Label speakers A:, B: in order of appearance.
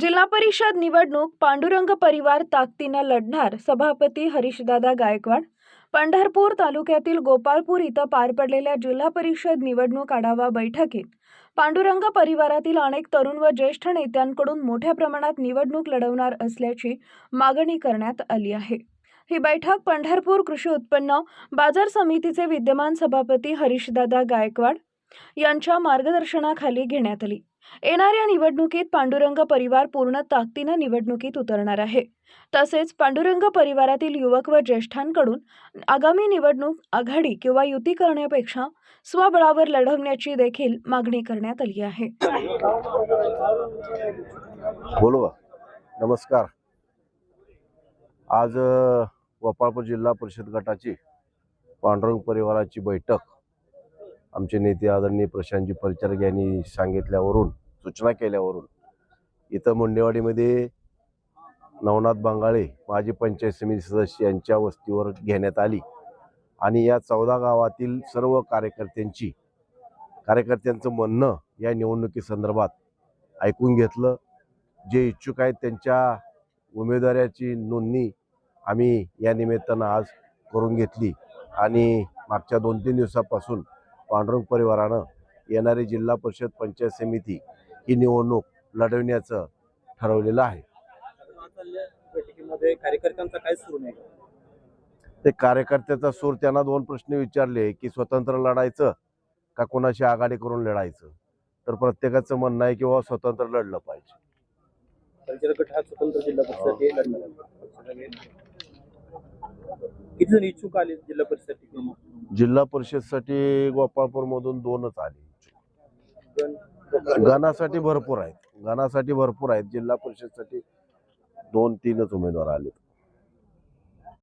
A: जिल्हा परिषद निवडणूक पांडुरंग परिवार ताकदीनं लढणार सभापती हरीशदादा गायकवाड. पंढरपूर तालुक्यातील गोपाळपूर इथं पार पडलेल्या जिल्हा परिषद निवडणूक आढावा बैठकीत पांडुरंग परिवारातील अनेक तरुण व ज्येष्ठ नेत्यांकडून मोठ्या प्रमाणात निवडणूक लढवणार असल्याची मागणी करण्यात आली आहे. ही बैठक पंढरपूर कृषी उत्पन्न बाजार समितीचे विद्यमान सभापती हरीशदादा गायकवाड यांच्या मार्गदर्शनाखाली घेण्यात आली. येणाऱ्या निवडणुकीत पांडुरंग परिवार पूर्ण ताकदीनं निवडणुकीत उतरणार आहे. तसेच पांडुरंग परिवारातील युवक व ज्येष्ठांकडून आगामी निवडणूक आघाडी किंवा युती करण्यापेक्षा स्वबळावर लढवण्याची देखील मागणी करण्यात आली आहे.
B: बोलवा नमस्कार. आज गोपाळपूर जिल्हा परिषद गटाची पांडुरंग परिवाराची बैठक आमचे नेते आदरणीय प्रशांतजी परिचारक यांनी सांगितल्यावरून सूचना केल्यावरून इथं मुंडेवाडीमध्ये नवनाथ बांगाळे माजी पंचायत समिती सदस्य यांच्या वस्तीवर घेण्यात आली. आणि या चौदा गावातील सर्व कार्यकर्त्यांची कार्यकर्त्यांचं म्हणणं या निवडणुकीसंदर्भात ऐकून घेतलं. जे इच्छुक आहेत त्यांच्या उमेदवाराची नोंदणी आम्ही या निमित्तानं आज करून घेतली. आणि मागच्या दोन तीन दिवसापासून पांडुरंग परिवारानं येणारी जिल्हा परिषद पंचायत समिती ही निवडणूक लढवण्याचं ठरवलेलं आहे.
C: चालल्या बैठकीमध्ये कार्यकर्त्यांचा काय सुरू नाही?
B: ते कार्यकर्त्याचा सूर त्यांना दोन प्रश्न विचारले की स्वतंत्र लढायचं का कोणाशी आघाडी करून लढायचं? तर प्रत्येकाचं म्हणणं आहे की बाबा स्वतंत्र लढलं पाहिजे.
C: किती जण इच्छुक आले जिल्हा परिषद
B: जिल्हा परिषदसाठी गोपाळपूरमधून दोनच आले. गणासाठी भरपूर आहेत. गणासाठी भरपूर आहेत. जिल्हा परिषदसाठी दोन तीनच उमेदवार आले